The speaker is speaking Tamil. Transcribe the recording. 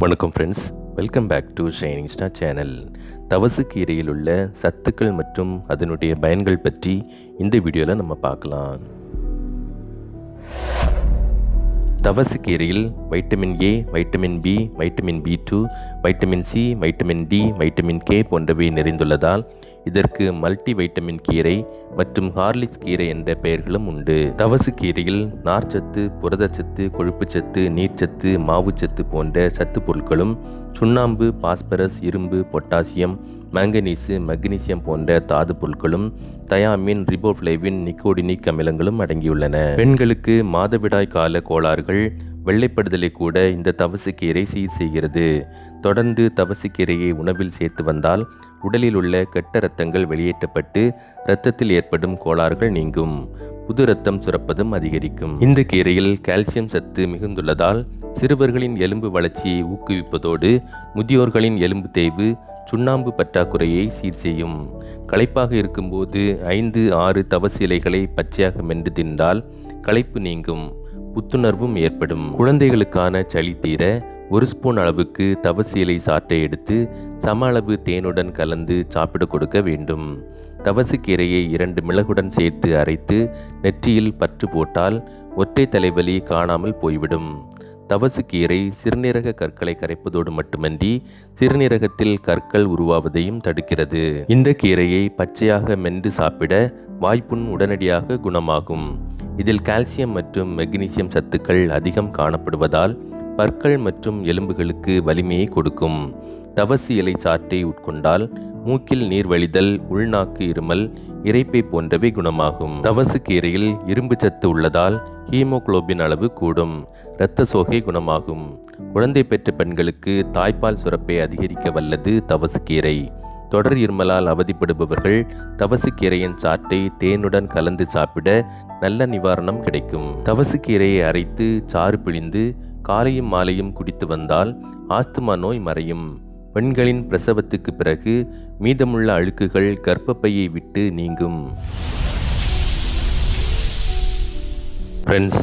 வணக்கம் friends welcome back to shining star channel தவசு கீரையில் உள்ள சத்துக்கள் மற்றும் அதனுடைய பயன்கள் பற்றி இந்த வீடியோவில் நம்ம பார்க்கலாம். தவசு கீரையில் vitamin A vitamin B vitamin B two vitamin C vitamin D vitamin K போன்றவை நிறைந்துள்ளதால் இதற்கு மல்டி வைட்டமின் கீரை மற்றும் ஹார்லிக்ஸ் கீரை என்ற பெயர்களும் உண்டு. தவசு கீரையில் நார்ச்சத்து புரதச்சத்து கொழுப்புச்சத்து நீர்ச்சத்து மாவுச்சத்து போன்ற சத்து பொருட்களும் சுண்ணாம்பு பாஸ்பரஸ் இரும்பு பொட்டாசியம் மாங்கனீசு மக்னீசியம் போன்ற தாது பொருட்களும் தயாமின் ரிபோஃப்ளைவின் நிக்கோடினிக் அமிலங்களும் அடங்கியுள்ளன. பெண்களுக்கு மாதவிடாய் கால கோளாறுகள் வெள்ளைப்படுதலை கூட இந்த தவசுக்கீரை சீர் செய்கிறது. தொடர்ந்து தவசுக்கீரையை உணவில் சேர்த்து வந்தால் உடலில் உள்ள கெட்ட இரத்தங்கள் வெளியேற்றப்பட்டு இரத்தத்தில் ஏற்படும் கோளாறுகள் நீங்கும். புது இரத்தம் சுரப்பதும் அதிகரிக்கும். இந்த கீரையில் கால்சியம் சத்து மிகுந்துள்ளதால் சிறுவர்களின் எலும்பு வளர்ச்சியை ஊக்குவிப்பதோடு முதியோர்களின் எலும்பு தேய்வு சுண்ணாம்பு பற்றாக்குறையை சீர் செய்யும். களைப்பாக இருக்கும்போது ஐந்து ஆறு தவசு இலைகளை பச்சையாக மென்று தின்றால் களைப்பு நீங்கும். புத்துணர்வும் ஏற்படும். குழந்தைகளுக்கான சளி தீர ஒரு ஸ்பூன் அளவுக்கு தவசு இலை சாற்றை எடுத்து சம அளவு தேனுடன் கலந்து சாப்பிட கொடுக்க வேண்டும். தவசுக்கீரையை இரண்டு மிளகுடன் சேர்த்து அரைத்து நெற்றியில் பற்று போட்டால் ஒற்றை தலைவலி காணாமல் போய்விடும். தவசுக்கீரை சிறுநீரக கற்களை கரைப்பதோடு மட்டுமன்றி சிறுநீரகத்தில் கற்கள் உருவாவதையும் தடுக்கிறது. இந்த கீரையை பச்சையாக மென்று சாப்பிட வாய்ப்புண் உடனடியாக குணமாகும். இதில் கால்சியம் மற்றும் மெக்னீசியம் சத்துக்கள் அதிகம் காணப்படுவதால் பற்கள் மற்றும் எலும்புகளுக்கு வலிமையை கொடுக்கும். தவசு இலை சாற்றை உட்கொண்டால் மூக்கில் நீர் வழிதல் உள்நாக்கு இருமல் இறைப்பை போன்றவை குணமாகும். தவசு கீரையில் இரும்பு சத்து உள்ளதால் ஹீமோகுளோபின் அளவு கூடும். இரத்த சோகை குணமாகும். குழந்தை பெற்ற பெண்களுக்கு தாய்ப்பால் சுரப்பை அதிகரிக்க வல்லது தவசு கீரை. தொடர் இருமலால் அவதிப்படுபவர்கள் தவசுக்கீரையின் சாற்றை தேனுடன் கலந்து சாப்பிட நல்ல நிவாரணம் கிடைக்கும். தவசுக்கீரையை அரைத்து சாறு பிழிந்து காலையும் மாலையும் குடித்து வந்தால் ஆஸ்துமா நோய் மறையும். பெண்களின் பிரசவத்துக்கு பிறகு மீதமுள்ள அழுக்குகள் கர்ப்பப்பையை விட்டு நீங்கும். ஃப்ரெண்ட்ஸ்